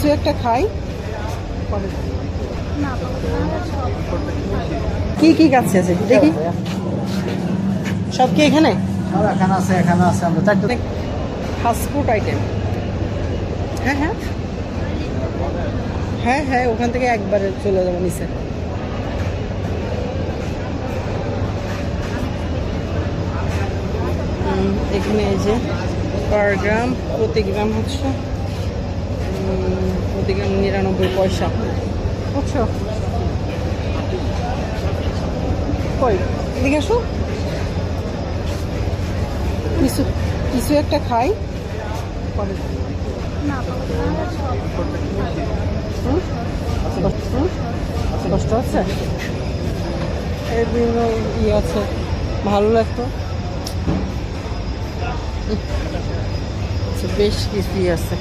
কিছু একটা খাই। কি কি গাছ আছে? দেখি। সব কি এখানে? এখানে আছে এখানে আছে আমরা ফাস্টফুড আইটেম হ্যাঁ হ্যাঁ। হ্যাঁ হ্যাঁ ওখান থেকে একবারে চলে যাব নিচে। এখানে এই যে পার গ্রাম প্রতি গ্রাম হচ্ছে। উম, প্রতি নিরানব্বই পয়সা। বুঝছ কই? এদিকে আসো। কিছু কিছু একটা খাই। পরে? কষ্ট? হচ্ছে এর বিভিন্ন ইয়ে আছে। ভালো লাগতো। আচ্ছা, বেশ কিছুই আছে।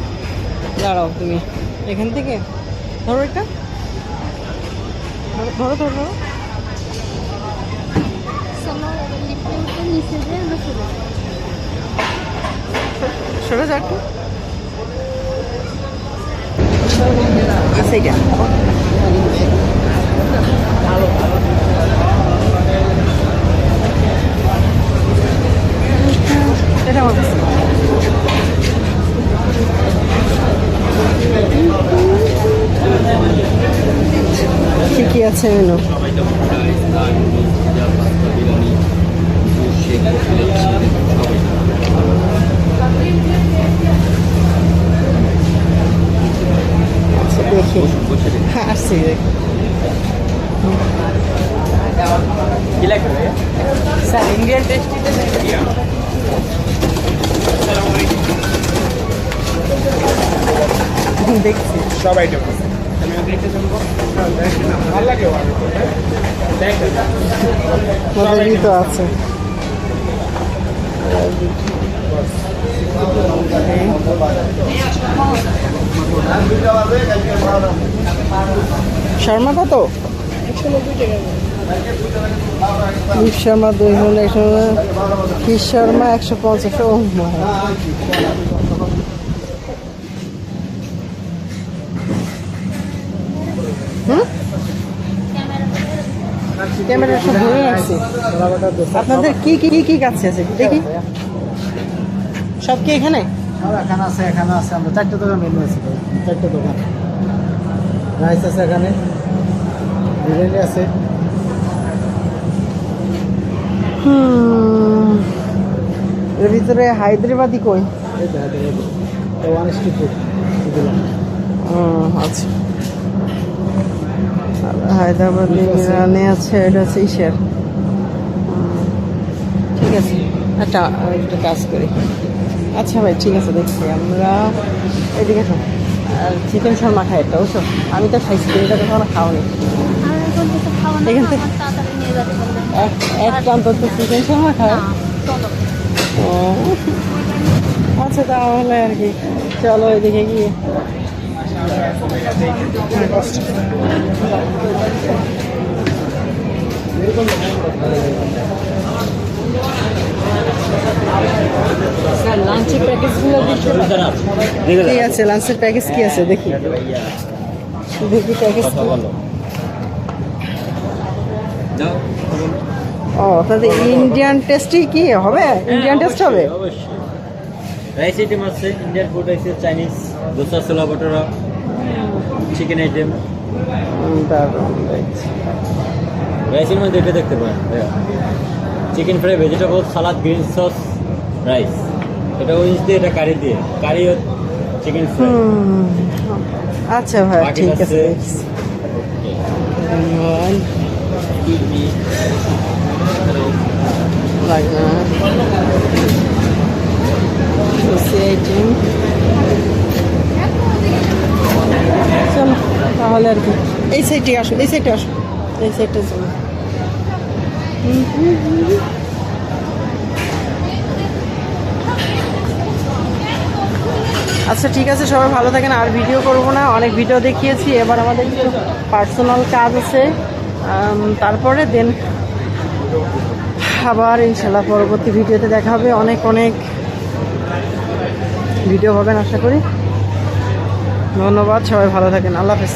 দাঁড়াও তুমি। এখান থেকে? ধরো এটা। ধরো ধরো ধরো। ধরো। সরে যা একটু। আচ্ছা এটা। এটা আমার কি কি আছে মেনু। আচ্ছা দেখি। হ্যাঁ আসছি? স্যার ইন্ডিয়ান টেস্টি দেখছি। সব আইটেম তো আছে শর্মা কত? শর্মা দুই একশো শর্মা। একশো পঞ্চাশ। ক্যামেরা সব আপনাদের কি কি কি কি গাছ আছে? দেখি। সব কি এখানে? এখানে আছে এখানে আছে। আমরা চারটে দোকান মেনু আছে চারটে দোকান। রাইস আছে এখানে। বিরিয়ানি আছে। এর ভিতরে হায়দ্রাবাদি কই? হায়দ্রাবাদ। ওয়ান স্ট্রিট ফুড দিলাম আচ্ছা। হায়দ্রাবাদি বিরিয়ানি আছে, এটা হচ্ছে ইসের। ঠিক আছে একটা একটা কাজ করি। আচ্ছা ভাই, ঠিক আছে, দেখছি, আমরা এদিকে চিকেন শর্মা খাই একটা, বুঝছ? আমি তো খাইছি, তুমি তো কখনো খাওনি। এখান থেকে- এক একটা অন্তত চিকেন শর্মা খায়। ও আচ্ছা তাহলে আর কি। চলো, এদিকে গিয়ে। কি আছে? লাঞ্চের প্যাকেজ কি আছে? দেখি। দেখি প্যাকেজ কি? ও তাহলে ইন্ডিয়ান টেস্টই কি? হবে? ইন্ডিয়ান টেস্ট হবে? রাইস আইটেম আছে ইন্ডিয়ান ফুড আছে চাইনিজ দোসা ছোলা বটরা চিকেন আইটেম রাইসের মধ্যে এটা দেখতে পারেন chicken fry vegetable salad green sauce rice এটা উইন্স দিয়ে এটা কারি দিয়ে। কারি চিকেন ফ্রাই আচ্ছা ভাই ঠিক আছে। আছে- ধন্যবাদ লাগবে না Sushi item। চলো তাহলে আর কি এই সাইডে আসো এই সাইডে আসো। এই সাইডে চলো হুম, হুম, হুম। আচ্ছা ঠিক আছে সবাই ভালো থাকেন। আর ভিডিও করব না অনেক ভিডিও দেখিয়েছি। এবার আমাদের কিছু পার্সোনাল কাজ আছে। তারপরে দেন আবার ইনশাল্লাহ পরবর্তী ভিডিওতে দেখা হবে। অনেক অনেক ভিডিও হবেন আশা করি। ধন্যবাদ সবাই ভালো থাকেন। আল্লাহ হাফেজ।